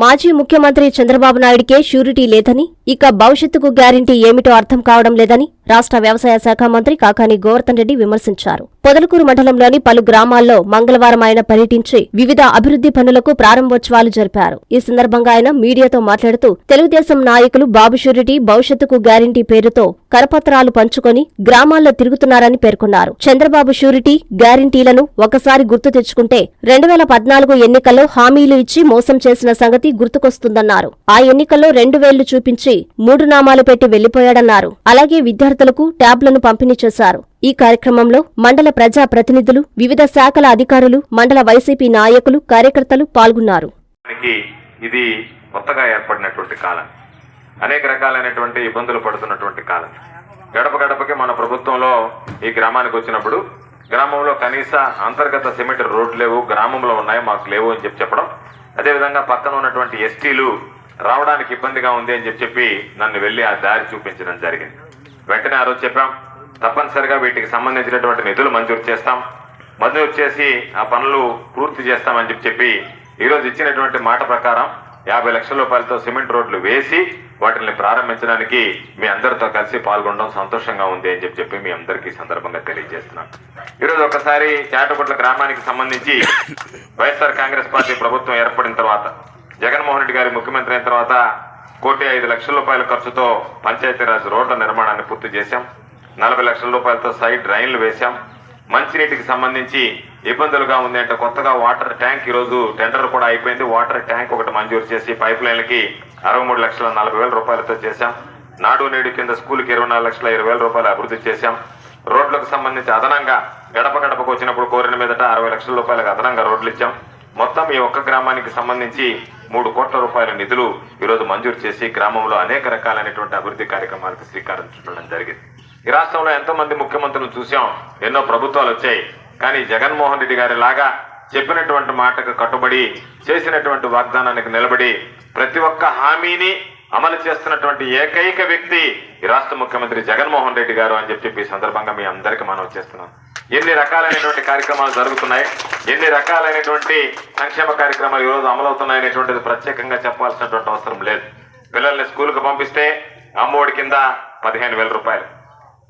మాజీ ముఖ్యమంత్రి చంద్రబాబు నాయుడికే షూరిటీ లేదని ఇక భవిష్యత్తుకు గ్యారంటీ ఏమిటో అర్థం కావడం లేదని రాష్ట్ర వ్యవసాయ శాఖ మంత్రి కాకాని గోవర్ధన్ రెడ్డి విమర్శించారు. పొదలకూరు మండలంలోని పలు గ్రామాల్లో మంగళవారం ఆయన పర్యటించి వివిధ అభివృద్ధి పనులకు ప్రారంభోత్సవాలు జరిపారు. ఈ సందర్భంగా ఆయన మీడియాతో మాట్లాడుతూ తెలుగుదేశం నాయకులు బాబు షూరిటీ భవిష్యత్తుకు గ్యారంటీ పేరుతో కరపత్రాలు పంచుకొని గ్రామాల్లో తిరుగుతున్నారని పేర్కొన్నారు. చంద్రబాబు షూరిటీ గ్యారంటీలను ఒకసారి గుర్తు తెచ్చుకుంటే రెండు వేల పద్నాలుగు ఎన్నికల్లో హామీలు ఇచ్చి మోసం చేసిన సంగతి గుర్తుకొస్తుందన్నారు. ఆ ఎన్నికల్లో రెండు వేళ్ళు చూపించి మూడు నామాలు పెట్టి వెళ్ళిపోయాడన్నారు అలాగే విద్యార్థులకు ట్యాబ్లను పంపిణీ చేశారు. ఈ కార్యక్రమంలో మండల ప్రజా ప్రతినిధులు వివిధ శాఖల అధికారులు మండల వైసీపీ నాయకులు కార్యకర్తలు పాల్గొన్నారు. ఇది కొత్తగా ఏర్పడినటువంటి కాలం. అనేక రకాలైనటువంటి ఇబ్బందులు పడుతున్నటువంటి కాలం. గడప గడపకి మన ప్రభుత్వంలో ఈ గ్రామానికి వచ్చినప్పుడు గ్రామంలో కనీస అంతర్గత సిమెంట్ రోడ్లు లేవు గ్రామంలో ఉన్నాయి మాకు లేవు అని చెప్పి చెప్పడం అదేవిధంగా పక్కన ఉన్నటువంటి ఎస్టీలు రావడానికి ఇబ్బందిగా ఉంది అని చెప్పి చెప్పి నన్ను వెళ్ళి ఆ దారి చూపించడం జరిగింది. వెంటనే ఆ రోజు చెప్పాం తప్పనిసరిగా వీటికి సంబంధించినటువంటి నిధులు మంజూరు చేస్తాం. మంజూరు చేసి ఆ పనులు పూర్తి చేస్తామని చెప్పి చెప్పి ఈరోజు ఇచ్చినటువంటి మాట ప్రకారం యాభై లక్షల రూపాయలతో సిమెంట్ రోడ్లు వేసి వాటిని ప్రారంభించడానికి మీ అందరితో కలిసి పాల్గొనడం సంతోషంగా ఉంది అని చెప్పి చెప్పి మీ అందరికీ సందర్భంగా తెలియజేస్తున్నాను ఈరోజు ఒకసారి చాటపట్ల గ్రామానికి సంబంధించి వైఎస్ఆర్ కాంగ్రెస్ పార్టీ ప్రభుత్వం ఏర్పడిన తర్వాత జగన్మోహన్ రెడ్డి గారి ముఖ్యమంత్రి అయిన తర్వాత కోటి ఐదు లక్షల రూపాయల ఖర్చుతో పంచాయతీరాజ్ రోడ్ల నిర్మాణాన్ని పూర్తి చేశాం. నలభై లక్షల రూపాయలతో సైడ్ డ్రైన్లు వేశాం. మంచినీటికి సంబంధించి ఇబ్బందులుగా ఉంది అంటే కొత్తగా వాటర్ ట్యాంక్ ఈ రోజు టెండర్ కూడా అయిపోయింది. వాటర్ ట్యాంక్ ఒకటి మంజూరు చేసి పైప్ లైన్లకి అరవై మూడు లక్షల నలభై వేల రూపాయలతో చేశాం. నాడు నేడు కింద స్కూల్కి ఇరవై నాలుగు లక్షల ఇరవై వేల రూపాయలు అభివృద్ధి చేశాం. రోడ్లకు సంబంధించి అదనంగా గడప గడపకు వచ్చినప్పుడు కోరిన మీదట అరవై లక్షల రూపాయలకు అదనంగా రోడ్లు ఇచ్చాం. మొత్తం ఈ ఒక్క గ్రామానికి సంబంధించి మూడు కోట్ల రూపాయల నిధులు ఈరోజు మంజూరు చేసి గ్రామంలో అనేక రకాలైనటువంటి అభివృద్ధి కార్యక్రమాలకు శ్రీకారం చుట్టడం జరిగింది. ఈ రాష్ట్రంలో ఎంతో మంది ముఖ్యమంత్రులను చూసాం ఎన్నో ప్రభుత్వాలు వచ్చాయి. కానీ జగన్మోహన్ రెడ్డి గారి లాగా చెప్పినటువంటి మాటకు కట్టుబడి చేసినటువంటి వాగ్దానానికి నిలబడి ప్రతి ఒక్క హామీని అమలు చేస్తున్నటువంటి ఏకైక వ్యక్తి ఈ రాష్ట్ర ముఖ్యమంత్రి జగన్మోహన్ రెడ్డి గారు అని చెప్పి చెప్పి ఈ సందర్భంగా మీ అందరికీ మనం చేస్తున్నాం ఎన్ని రకాలైనటువంటి కార్యక్రమాలు జరుగుతున్నాయి? ఎన్ని రకాలైనటువంటి సంక్షేమ కార్యక్రమాలు ఈరోజు అమలవుతున్నాయి అనేటువంటిది ప్రత్యేకంగా చెప్పాల్సినటువంటి అవసరం లేదు. పిల్లల్ని స్కూల్కి పంపిస్తే అమ్మఒడి కింద పదిహేను వేల రూపాయలు.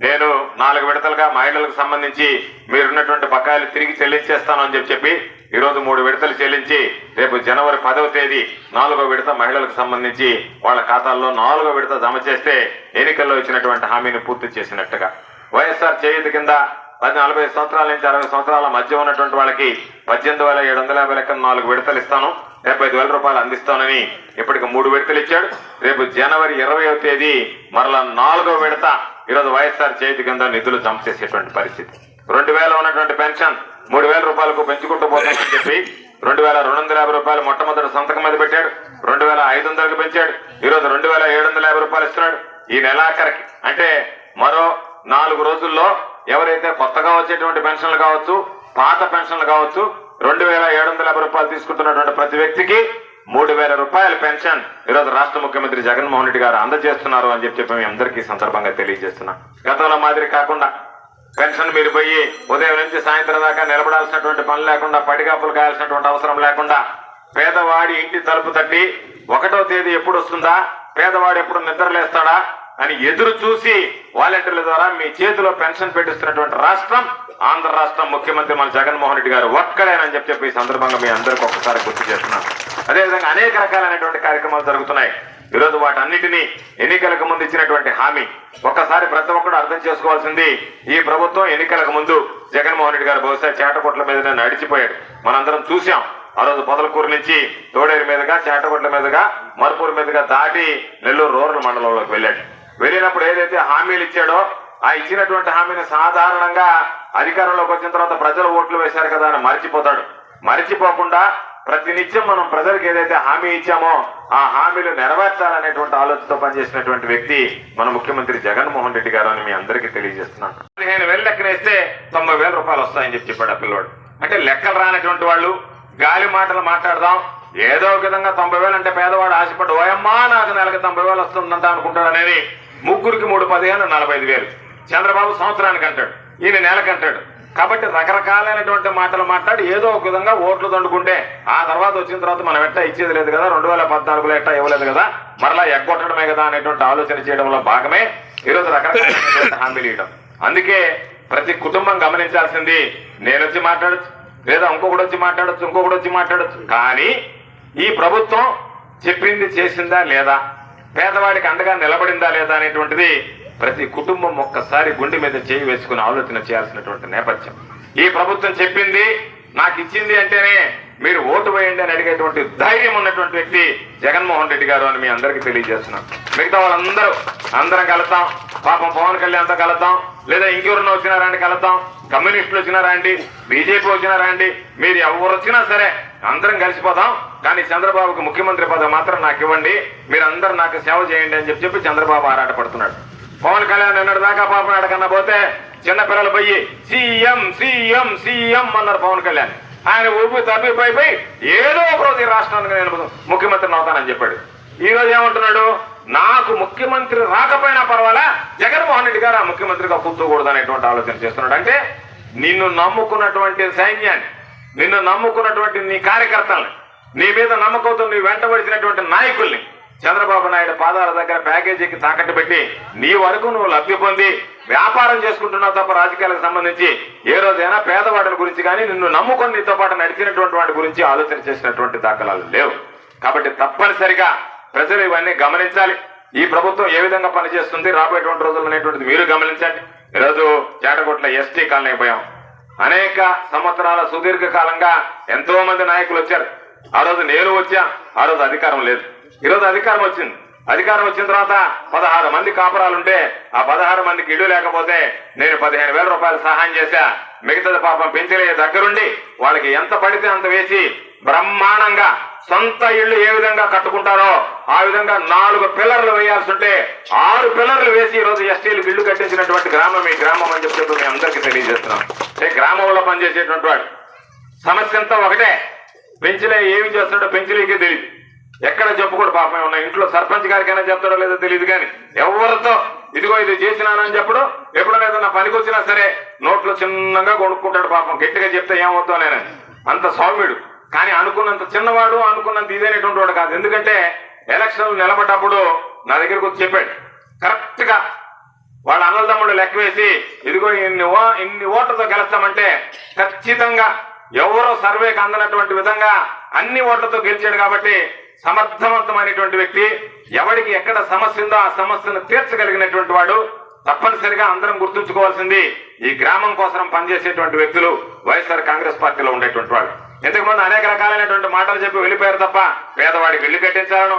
నేను నాలుగు విడతలుగా మహిళలకు సంబంధించి మీరున్నటువంటి బకాయిలు తిరిగి చెల్లించేస్తాను అని చెప్పి ఈరోజు మూడు విడతలు చెల్లించి రేపు జనవరి పదవ తేదీ నాలుగో విడత మహిళలకు సంబంధించి వాళ్ళ ఖాతాల్లో నాలుగో విడత జమ చేస్తే ఎన్నికల్లో ఇచ్చినటువంటి హామీని పూర్తి చేసినట్టుగా. వైఎస్ఆర్ చేయుత కింద పది నలభై సంవత్సరాల నుంచి అరవై సంవత్సరాల మధ్య ఉన్నటువంటి వాళ్ళకి పద్దెనిమిది వేల ఏడు వందల యాభై లెక్క నాలుగు విడతలు ఇస్తాను. డెబ్బై ఐదు వేల రూపాయలు అందిస్తానని ఇప్పటికి మూడు విడతలు ఇచ్చాడు. రేపు జనవరి ఇరవయో తేదీ మరలా నాలుగో విడత ఈరోజు వైఎస్ఆర్ చేతి కింద నిధులు జమ చేసేటువంటి పరిస్థితి. రెండు వేల ఉన్నటువంటి పెన్షన్ మూడు వేల రూపాయలకు పెంచుకుంటూ పోతామని చెప్పి రెండు వేల రెండు వందల యాభై రూపాయలు మొట్టమొదటి సంతకం మీద పెట్టాడు. రెండు వేల ఐదు వందలకు పెంచాడు. ఈరోజు రెండు వేల ఏడు వందల యాభై రూపాయలు ఇస్తున్నాడు. ఈ నెలాఖరికి అంటే మరో నాలుగు రోజుల్లో ఎవరైతే కొత్తగా వచ్చేటువంటి పెన్షన్లు కావచ్చు పాత పెన్షన్లు కావచ్చు రెండు వేల ఏడు వందల యాభై రూపాయలు తీసుకుంటున్నటువంటి ప్రతి వ్యక్తికి మూడు వేల రూపాయల పెన్షన్ ఈరోజు రాష్ట్ర ముఖ్యమంత్రి జగన్మోహన్ రెడ్డి గారు అందజేస్తున్నారు అని చెప్పి చెప్పి అందరికీ సందర్భంగా తెలియజేస్తున్నాం. గతంలో మాదిరి కాకుండా పెన్షన్ మీరు పోయి ఉదయం నుంచి సాయంత్రం దాకా నిలబడాల్సినటువంటి పని లేకుండా పడిగాపులు కాయాల్సినటువంటి అవసరం లేకుండా పేదవాడి ఇంటి తలుపు తట్టి ఒకటో తేదీ ఎప్పుడు వస్తుందా? పేదవాడు ఎప్పుడు నిద్రలేస్తాడా అని ఎదురు చూసి వాలంటీర్ల ద్వారా మీ చేతిలో పెన్షన్ పెట్టిస్తున్నటువంటి రాష్ట్రం ఆంధ్ర రాష్ట్రం ముఖ్యమంత్రి మన జగన్మోహన్ రెడ్డి గారు ఒక్కడేనని చెప్పి చెప్పి ఈ సందర్భంగా మీ అందరికీ ఒక్కసారి గుర్తు చేస్తున్నాను. అదేవిధంగా అనేక రకాలైనటువంటి కార్యక్రమాలు జరుగుతున్నాయి. ఈరోజు వాటన్నిటినీ ఎన్నికలకు ముందు ఇచ్చినటువంటి హామీ. ఒక్కసారి ప్రతి ఒక్కరు అర్థం చేసుకోవాల్సింది ఈ ప్రభుత్వం ఎన్నికలకు ముందు జగన్మోహన్ రెడ్డి గారు బహుశా చేటకొట్ల మీదనే నడిచిపోయాడు. మనందరం చూసాం ఆ రోజు పొదలకూరు నుంచి తోడేరు మీదుగా చేటకొట్ల మీదుగా మరుపూరు మీదుగా దాటి నెల్లూరు రూరల్ మండలంలోకి వెళ్ళాడు. వెళ్ళినప్పుడు ఏదైతే హామీలు ఇచ్చాడో ఆ ఇచ్చినటువంటి హామీని సాధారణంగా అధికారంలోకి వచ్చిన తర్వాత ప్రజలు ఓట్లు వేశారు కదా అని మర్చిపోతాడు. మర్చిపోకుండా ప్రతినిత్యం మనం ప్రజలకు ఏదైతే హామీ ఇచ్చామో ఆ హామీలు నెరవేర్చాలనేటువంటి ఆలోచనతో పనిచేసినటువంటి వ్యక్తి మన ముఖ్యమంత్రి జగన్మోహన్ రెడ్డి గారు అని మీ అందరికీ తెలియజేస్తున్నాను. పదిహేను వేలు లెక్కనేస్తే తొంభై వేల రూపాయలు వస్తాయని చెప్పి చెప్పాడు ఆ పిల్లోడు. అంటే లెక్కలు రానటువంటి వాళ్ళు గాలి మాటలు మాట్లాడదాం ఏదో ఒక విధంగా తొంభై వేలు అంటే పేదవాడు ఆశపడ్డు ఓయమ్మా నాకు నెలకి తొంభై వేలు వస్తుందంట అనుకుంటాడు అనేది ముగ్గురికి మూడు పదిహేను నలభై ఐదు వేలు. చంద్రబాబు సంవత్సరానికి అంటాడు ఈయన నెలకంటాడు కాబట్టి రకరకాలైనటువంటి మాటలు మాట్లాడి ఏదో ఒక విధంగా ఓట్లు దండుకుంటే ఆ తర్వాత వచ్చిన తర్వాత మనం ఎట్టా ఇచ్చేది లేదు కదా రెండు వేల పద్నాలుగులో ఎట్టా ఇవ్వలేదు కదా మరలా ఎగ్గొట్టడమే కదా అనేటువంటి ఆలోచన చేయడంలో భాగమే ఈరోజు రకరకాలైనటువంటి హామీలు ఇవ్వడం. అందుకే ప్రతి కుటుంబం గమనించాల్సింది నేను వచ్చి మాట్లాడచ్చు లేదా ఇంకొకటి వచ్చి మాట్లాడచ్చు ఇంకొకటి వచ్చి మాట్లాడచ్చు కానీ ఈ ప్రభుత్వం చెప్పింది చేసిందా లేదా పేదవాడికి అండగా నిలబడిందా లేదా అనేటువంటిది ప్రతి కుటుంబం ఒక్కసారి గుండె మీద చేయి వేసుకుని ఆలోచన చేయాల్సినటువంటి నేపథ్యం. ఈ ప్రభుత్వం చెప్పింది నాకు ఇచ్చింది అంటేనే మీరు ఓటు వేయండి అని అడిగేటువంటి ధైర్యం ఉన్నటువంటి వ్యక్తి జగన్మోహన్ రెడ్డి గారు అని మీ అందరికీ తెలియజేస్తున్నాం. మిగతా వాళ్ళందరూ అందరం కలుద్దాం. పాపం పవన్ కళ్యాణ్తో కలుద్దాం. లేదా ఇంకెవరన్నా వచ్చినారా రండి కలుద్దాం. కమ్యూనిస్టులు వచ్చినారా అండి బీజేపీ వచ్చినారా అండి మీరు ఎవరు వచ్చినా సరే అందరం కలిసిపోదాం. కానీ చంద్రబాబుకు ముఖ్యమంత్రి పదవి మాత్రం నాకు ఇవ్వండి. మీరు అందరు నాకు సేవ చేయండి అని చెప్పి చెప్పి చంద్రబాబు ఆరాటపడుతున్నాడు. పవన్ కళ్యాణ్ నిన్నటి దాకా పాపం అడగన్నా పోతే చిన్న పిల్లలు పోయి సీఎం సీఎం సీఎం అన్నారు పవన్ కళ్యాణ్. ఆయన ఊపి తప్పిపోయి పోయి ఏదో ఒక రోజు ఈ రాష్ట్రానికి నేను ముఖ్యమంత్రిని అవుతానని చెప్పాడు. ఈ రోజు ఏమంటున్నాడు? నాకు ముఖ్యమంత్రి రాకపోయినా పర్వాలే? జగన్మోహన్ రెడ్డి గారు ఆ ముఖ్యమంత్రిగా కూర్చోకూడదు అనేటువంటి ఆలోచన చేస్తున్నాడు. అంటే నిన్ను నమ్ముకున్నటువంటి సైన్యాన్ని నిన్ను నమ్ముకున్నటువంటి నీ కార్యకర్తల్ని నీ మీద నమ్మకంతో నీ వెంటబడిసినటువంటి నాయకుల్ని చంద్రబాబు నాయుడు పాదాల దగ్గర ప్యాకేజీకి తాకట్టు పెట్టి నీ వరకు నువ్వు లబ్ధి పొంది వ్యాపారం చేసుకుంటున్నావు తప్ప రాజకీయాలకు సంబంధించి ఏ రోజైనా పేదవాటి గురించి కానీ నిన్ను నమ్ముకొని నీతో పాటు నడిచినటువంటి వాటి గురించి ఆలోచన చేసినటువంటి దాఖలాలు లేవు. కాబట్టి తప్పనిసరిగా ప్రజలు ఇవన్నీ గమనించాలి. ఈ ప్రభుత్వం ఏ విధంగా పనిచేస్తుంది రాబోయేటువంటి రోజులు అనేటువంటిది మీరు గమనించండి. ఈరోజు చేటగొట్ల ఎస్టీ కాలనీ పోయాం. అనేక సంవత్సరాల సుదీర్ఘ కాలంగా ఎంతో మంది నాయకులు వచ్చారు. ఆ రోజు నేను వచ్చా ఆ రోజు అధికారం లేదు. ఈ రోజు అధికారం వచ్చింది. అధికారం వచ్చిన తర్వాత పదహారు మంది కాపురాలుంటే ఆ పదహారు మందికి ఇల్లు లేకపోతే నేను పదిహేను వేల రూపాయలు సహాయం చేశా. మిగతాది పాపం పెంచలే దగ్గరుండి వాళ్ళకి ఎంత పడితే అంత వేసి బ్రహ్మాండంగా సొంత ఇల్లు ఏ విధంగా కట్టుకుంటారో ఆ విధంగా నాలుగు పిల్లర్లు వేయాల్సి ఉంటే ఆరు పిల్లర్లు వేసి ఈ రోజు ఎస్టీలకు ఇల్లు కట్టించినటువంటి గ్రామం ఈ గ్రామం అని చెప్పి మేము అందరికీ తెలియజేస్తున్నాం. అంటే గ్రామంలో పనిచేసేటువంటి వాడు. సమస్య అంతా ఒకటే. పెంచులే ఏమి చేస్తున్నాడో పెంచులేకే తెలియదు ఎక్కడ చెప్పుకోడు పాపం ఉన్న ఇంట్లో సర్పంచ్ గారికైనా చెప్తాడో లేదో తెలియదు కానీ ఎవరితో ఇదిగో ఇది చేసినానని చెప్పడు. ఎప్పుడైనా ఏదైనా పనికొచ్చినా సరే నోట్లో చిన్నగా కొనుక్కుంటాడు పాపం. గట్టిగా చెప్తే ఏమవుతావు నేను అంత సౌమ్యుడు. కానీ అనుకున్నంత చిన్నవాడు అనుకున్నంత ఇదైనటువంటి వాడు కాదు. ఎందుకంటే ఎలక్షన్లు నిలబడ్డప్పుడు నా దగ్గరకు వచ్చి చెప్పాడు. కరెక్ట్గా వాళ్ళ అన్నదమ్ముళ్ళు లెక్క వేసి ఇదిగో ఇన్ని ఓ ఇన్ని ఓట్లతో గెలుస్తామంటే ఖచ్చితంగా ఎవరో సర్వేకి అందనటువంటి విధంగా అన్ని ఓట్లతో గెలిచాడు కాబట్టి సమర్థవంతమైనటువంటి వ్యక్తి. ఎవడికి ఎక్కడ సమస్య ఉందో ఆ సమస్యను తీర్చగలిగినటువంటి వాడు తప్పనిసరిగా అందరం గుర్తుంచుకోవాల్సింది ఈ గ్రామం కోసం పనిచేసేటువంటి వ్యక్తులు వైఎస్ఆర్ కాంగ్రెస్ పార్టీలో ఉండేటువంటి వాళ్ళు. ఇంతకుముందు అనేక రకాలైనటువంటి మాటలు చెప్పి వెళ్ళిపోయారు తప్ప పేదవాడికి ఇల్లు కట్టించాలను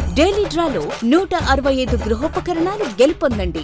డైలీ డ్రాలో నూట అరవై ఐదు గృహోపకరణాలు గెలుపొందండి.